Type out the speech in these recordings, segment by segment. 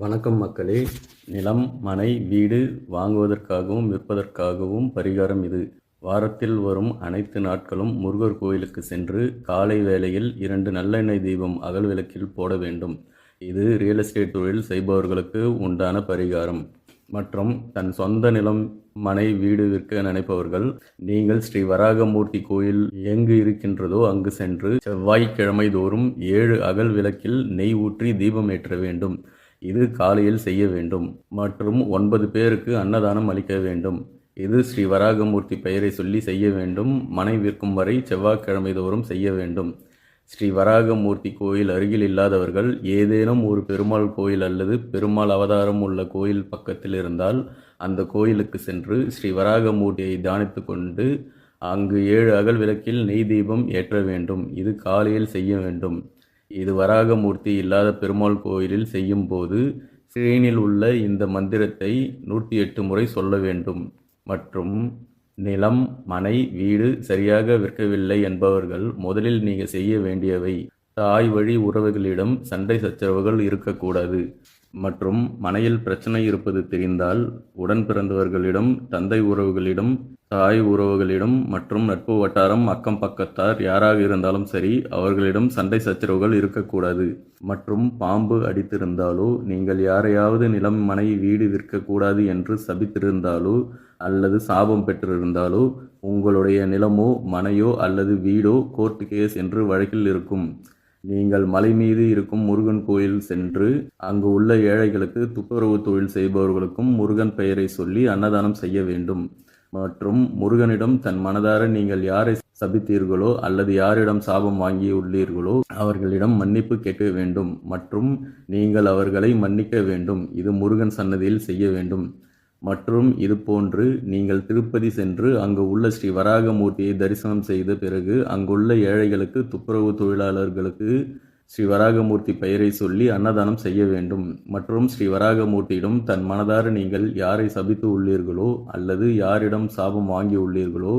வணக்கம் மக்களே. நிலம் மனை வீடு வாங்குவதற்காகவும் விற்பதற்காகவும் பரிகாரம் இது. வாரத்தில் வரும் அனைத்து நாட்களும் முருகர் கோயிலுக்கு சென்று காலை வேளையில் இரண்டு நல்லெண்ணெய் தீபம் அகல் விளக்கில் போட வேண்டும். இது ரியல் எஸ்டேட் தொழில் செய்பவர்களுக்கு உண்டான பரிகாரம். மற்றும் தன் சொந்த நிலம் மனை வீடு விற்க நினைப்பவர்கள் நீங்கள் ஸ்ரீ வராகமூர்த்தி கோயில் எங்கு இருக்கின்றதோ அங்கு சென்று செவ்வாய்க்கிழமை தோறும் ஏழு அகல் விளக்கில் நெய் ஊற்றி தீபம் ஏற்ற வேண்டும். இது காலையில் செய்ய வேண்டும். மற்றும் ஒன்பது பேருக்கு அன்னதானம் அளிக்க வேண்டும். இது ஸ்ரீ வராகமூர்த்தி பெயரை சொல்லி செய்ய வேண்டும். மனை விற்கும் வரை செவ்வாய்க்கிழமை தோறும் செய்ய வேண்டும். ஸ்ரீ வராகமூர்த்தி கோயில் அருகில் இல்லாதவர்கள் ஏதேனும் ஒரு பெருமாள் கோயில் அல்லது பெருமாள் அவதாரம் உள்ள கோயில் பக்கத்தில் இருந்தால் அந்த கோயிலுக்கு சென்று ஸ்ரீ வராகமூர்த்தியை தியானித்து கொண்டு அங்கு ஏழு அகல் விளக்கில் நெய் தீபம் ஏற்ற வேண்டும். இது காலையில் செய்ய வேண்டும். இது வராகமூர்த்தி இல்லாத பெருமாள் கோயிலில் செய்யும் போது ஸ்கிரீனில் உள்ள இந்த மந்திரத்தை நூற்றி எட்டு முறை சொல்ல வேண்டும். மற்றும் நிலம் மனை வீடு சரியாக விற்கவில்லை என்பவர்கள் முதலில் நீங்கள் செய்ய வேண்டியவை. தாய் வழி உறவுகளிடம் சண்டை சச்சரவுகள் இருக்கக்கூடாது. மற்றும் மனையில் பிரச்சனை இருப்பது தெரிந்தால் உடன் பிறந்தவர்களிடம் தந்தை உறவுகளிடம் தாய் உறவுகளிடம் மற்றும் நட்பு வட்டாரம் அக்கம் பக்கத்தார் யாராக இருந்தாலும் சரி அவர்களிடம் சண்டை சச்சரவுகள் இருக்கக்கூடாது. மற்றும் பாம்பு அடித்திருந்தாலோ நீங்கள் யாரையாவது நிலம் மனை வீடு விற்கக்கூடாது என்று சபித்திருந்தாலோ அல்லது சாபம் பெற்றிருந்தாலோ உங்களுடைய நிலமோ மனையோ அல்லது வீடோ கோர்ட் கேஸ் என்று வழக்கில் இருக்கும். நீங்கள் மலை மீது இருக்கும் முருகன் கோயில் சென்று அங்கு உள்ள ஏழைகளுக்கு துப்புரவு தொழில் செய்பவர்களுக்கும் முருகன் பெயரை சொல்லி அன்னதானம் செய்ய வேண்டும். மற்றும் முருகனிடம் தன் மனதார நீங்கள் யாரை சபித்தீர்களோ அல்லது யாரிடம் சாபம் வாங்கியுள்ளீர்களோ அவர்களிடம் மன்னிப்பு கேட்க வேண்டும். மற்றும் நீங்கள் அவர்களை மன்னிக்க வேண்டும். இது முருகன் சன்னதியில் செய்ய வேண்டும். மற்றும் இதுபோன்று நீங்கள் திருப்பதி சென்று அங்கு உள்ள ஸ்ரீ வராகமூர்த்தியை தரிசனம் செய்த பிறகு அங்குள்ள ஏழைகளுக்கு துப்புரவு தொழிலாளர்களுக்கு ஸ்ரீ வராகமூர்த்தி பெயரை சொல்லி அன்னதானம் செய்ய வேண்டும். மற்றும் ஸ்ரீ வராகமூர்த்தியிடம் தன் மனதார நீங்கள் யாரை சபித்து உள்ளீர்களோ அல்லது யாரிடம் சாபம் வாங்கி உள்ளீர்களோ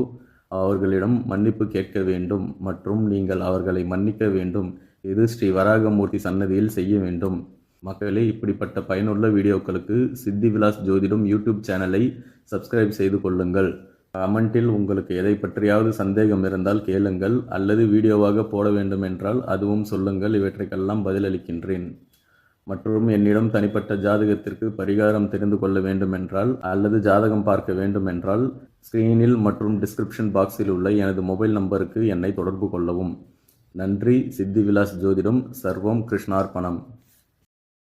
அவர்களிடம் மன்னிப்பு கேட்க வேண்டும். மற்றும் நீங்கள் அவர்களை மன்னிக்க வேண்டும். இது ஸ்ரீ வராகமூர்த்தி சன்னதியில் செய்ய வேண்டும். மக்களே இப்படிப்பட்ட பயனுள்ள வீடியோக்களுக்கு சித்தி விலாஸ் ஜோதிடம் யூடியூப் சேனலை சப்ஸ்கிரைப் செய்து கொள்ளுங்கள். கமெண்டில் உங்களுக்கு எதை பற்றியாவது சந்தேகம் இருந்தால் கேளுங்கள் அல்லது வீடியோவாக போட வேண்டும் என்றால் அதுவும் சொல்லுங்கள் இவற்றைக்கெல்லாம் பதிலளிக்கின்றேன். மற்றும் என்னிடம் தனிப்பட்ட ஜாதகத்திற்கு பரிகாரம் தெரிந்து கொள்ள வேண்டுமென்றால் அல்லது ஜாதகம் பார்க்க வேண்டுமென்றால் ஸ்க்ரீனில் மற்றும் டிஸ்கிரிப்ஷன் பாக்ஸில் உள்ள எனது மொபைல் நம்பருக்கு என்னை தொடர்பு கொள்ளவும். நன்றி சித்தி விலாஸ் ஜோதிடம் சர்வம் கிருஷ்ணார்ப்பணம்